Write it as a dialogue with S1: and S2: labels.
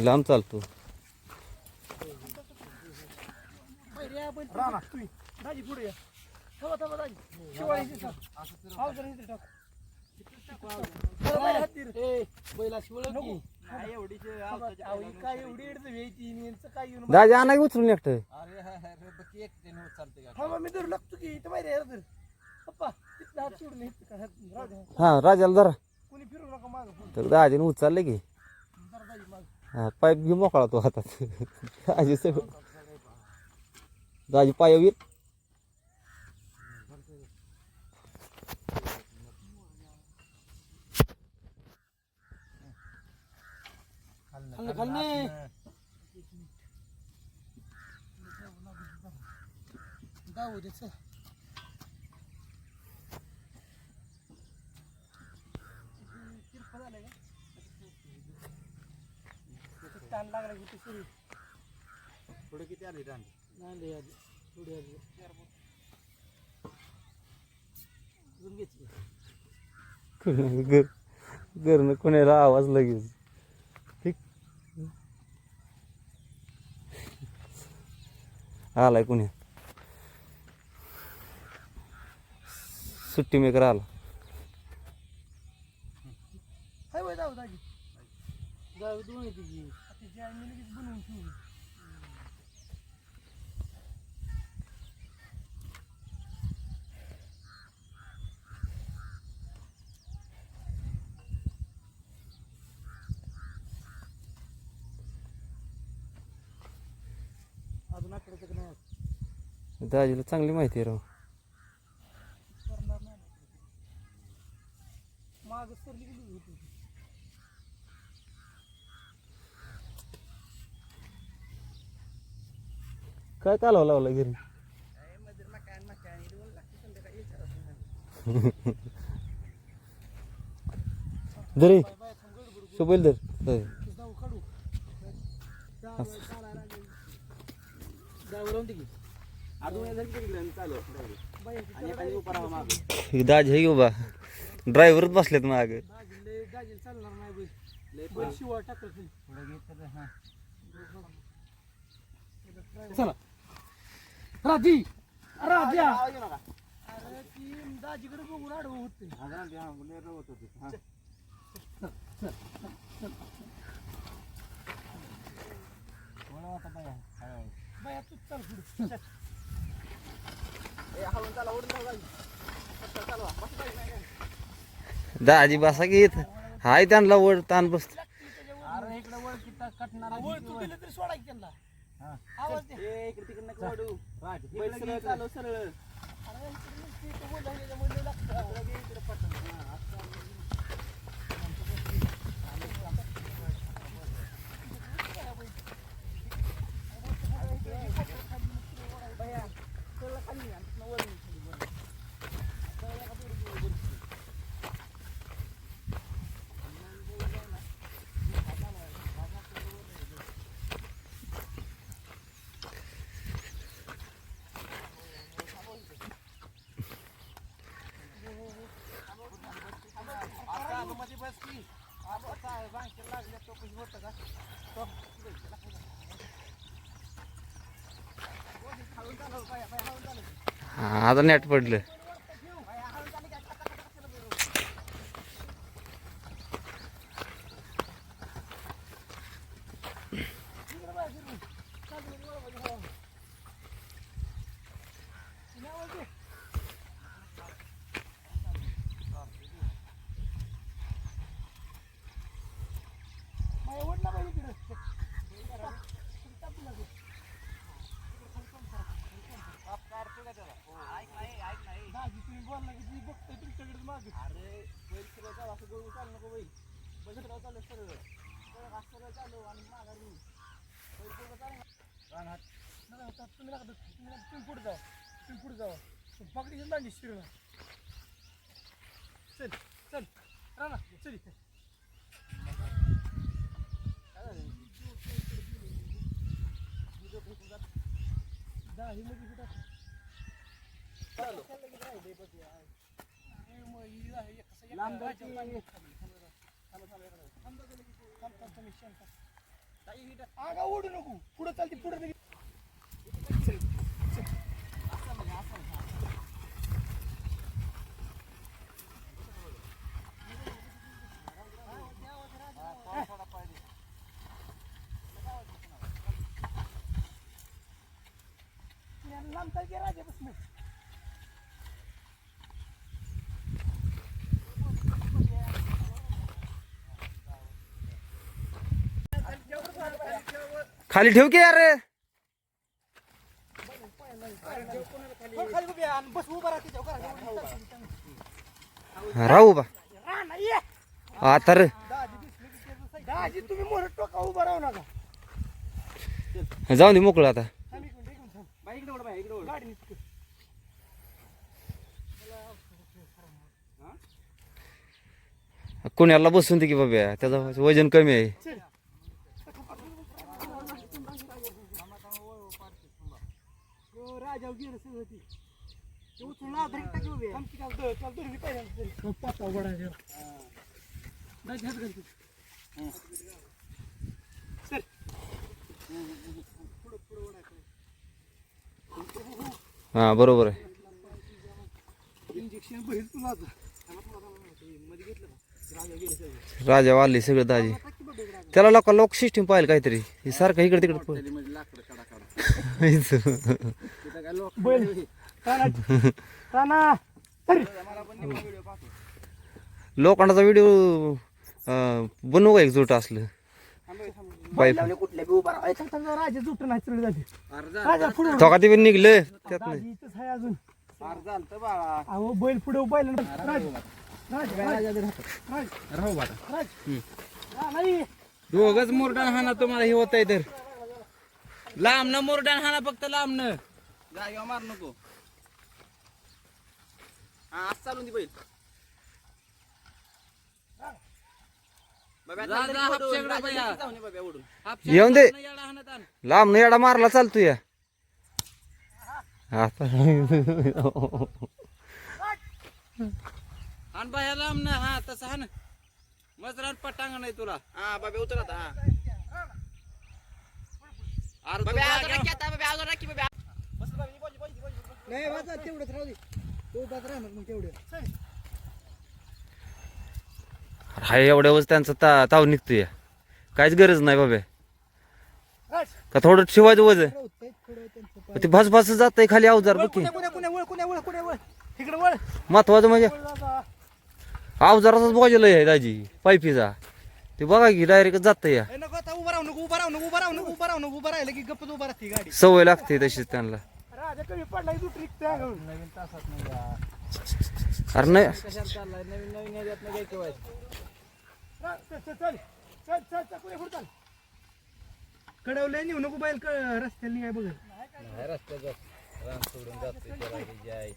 S1: लांब चालतो
S2: दाजी आणि
S1: उचलून एकटं.
S2: मी धरू लागतो की
S1: हा राजाला
S2: पुढं.
S1: तर दाजीने उचलले की. हा पाईप घेऊन मोकळा तो हातात. दाजी सगळं. दाजी
S2: खाल्लं खाल्लं. जाऊ दे ताण लागला की ते सुरू.
S3: पुढे किती आली
S2: नाही लय आधी थोडी आधी अजून
S1: घर घरनं कोणाला आवाज लगेच. ठीक. आलाय कुणी? सुट्टी मेकर आला.
S2: हाय बाय जाऊ दोन येते की तिची आई मी लगेच बनवून ठेवली. अजून आकड्याचं का नाही
S1: दाजीला चांगली माहिती आहे राव.
S2: करणार नाही माग सरली गेली होती
S1: काय कालवा लावला घरी दरे
S2: बाय बाय थांब गडबड
S1: सोबल दर दर.
S2: जाऊ काढू जाऊ राहून दे की
S3: अजून एक जण तिकडे चालू
S2: बाई
S3: आणि एखादी उभा राहा मागं.
S1: हे दाजी हे उभा ड्रायव्हरच बसलेत माग
S3: हा.
S2: चला राजी राजा. अरे ती दाजीकडे बघून आडवं होते
S3: बाया.
S2: तू चाल पुढे
S3: चाला.
S1: दाजी बसा की इथं हाय त्यांना वर ताण बस
S3: अरे इकडे वळ किती कटणार आहे.
S2: वळ तू दिलं तरी सोडा की त्यांना. आवाज दे
S3: ए, इकडे तिकडे नका सरळ चालव, सरळ.
S2: अरे इकडे नुसती इथं बोललं, याच्यामध्ये लागतं.
S3: इकडे घे, इकडे पटकन. हा, असं. आता मध्ये बस की. आता काय, बांकेला लागल्या, तो पैसे होतं का? तो. खालून चालव, बाया, बाया, खालून चालव.
S1: आता नेट पडलं
S2: बाया, ओढ ना बाई इकडं.
S3: बाप काय अडचण आहे त्याला? ऐक नाही, ऐक नाही.
S2: दाजी तुम्ही बोलला की ती बघतोय तुमच्याकडे मागे
S3: अरे बैल सरळ चालू, असं गोल चालू नको बैल. बैल सरळ चालू, सरळ. सरळ असं सरळ चालू आणि माघारी. बैल सरळ चालू. रानात.
S2: नाही, आता तुम्ही लागत तुम्ही लागत- तुम्ही पुढे जावा तुम्ही पुढे जावा पकडीची दांडी शिरणार चल चल राणा चल इथे
S3: काय झालं?
S2: दाही मध्ये कुठं
S3: चालू.
S2: मग ही आहे, आगा ओढू नको पुढे चालते पुढे लांब चालते राजापासून
S1: खाली ठेव की
S2: अरे.
S1: राहू बा.
S2: हा, तर
S1: आता रे. जाऊन दे मोकळं आता.
S2: थांब
S1: बसून दे की बाबा त्याचं वजन कमी आहे.
S2: राजावर गेलं सगळं ती. ते उचलून आधारित टाकी उभी आहे. थांब की त्याला धर, त्याला धरून मी पहिल्यांदा धरीन. तो पाता उभा राहिला. दाजी हात घाल तू. सर. पुढं, पुढं ओढायचं.
S1: हा बरोबर आहे
S2: इंजेक्शन बहीर तुला आता. थांबा, थांबा, थांबा. ते मध्ये घेतलं का? राजा गेले सगळे.
S1: राजा वाढले सगळं दाजी
S2: टाकी बघ एक राजा.
S1: त्याला लोक लोक सिस्टीम पाहिलं काहीतरी हे सारखं इकडे तिकडे पळ.
S3: त्याली लाकडं काढा काढा.
S1: हेच.
S3: तिथं काय लोक
S2: बैल. राणा. राणा.
S3: मला पण निघून व्हिडिओ पाहतो
S1: लोखंडाचा व्हिडिओ बनवू का एक जोट असलं
S2: पुढे.
S1: तो पण निघलं? त्यात नाही.
S2: बैल पुढे बैल राज राज राज राज.
S3: राहू बाटा
S2: राज. हा, नाही.
S3: दोघच मोरडान हाना तुम्हाला हे होत आहे तर. लांब न मोरडान हाना फक्त लांब न जागेवर मार नको. हा आज चालून दे बैल.
S1: येऊन दे. लांब नाही एडा मारला चालतो या आता
S3: हान बाया लांब ना हा तसं हान मजरान पटांग नाही तुला. हा बाबे उतर आता हा.
S2: नाही वाजा तेवढंच राहू दे. तो राहणार मग तेवढं.
S1: हाय एवढ्यावरच त्यांचा ता ताव निघतोय. काहीच गरज नाही बाबा. का थोडं शिवायचं वज
S2: राहतंय थोडं त्यांचं
S1: ते भास भास जात खाली अवजार बघ की.
S2: कुण्या कुण्या कुण्या वळ कुण्या वळ कुण्या वळ. इकडे वळ.
S1: महत्वाचं म्हणजे. अवजाराचाच बॉजल आहे दाजी पायपीचा ते बघा की डायरेक्ट जात या.
S2: ए, नको आता उभा राहू नको उभा राहू नको उभा राहू नको उभा राहू नको उभा राहिलं की गप्पच उभा राहते गाडी.
S1: सवय लागते तशीच त्यांना.
S2: राजा कमी पडला की तू ट्रिक त्या नवीन तासात नाही
S1: अरे नाही.
S3: कशाला चाललाय? नवीन नवीन याच्यात नाही काय ठेवायचं
S2: चल चल चल. चल चल चल पुढे पुढे चल. कडवलंय नेऊ नको बैल क- रस्त्याने काय बघत
S3: रस्त्यात रान सोडून जातोय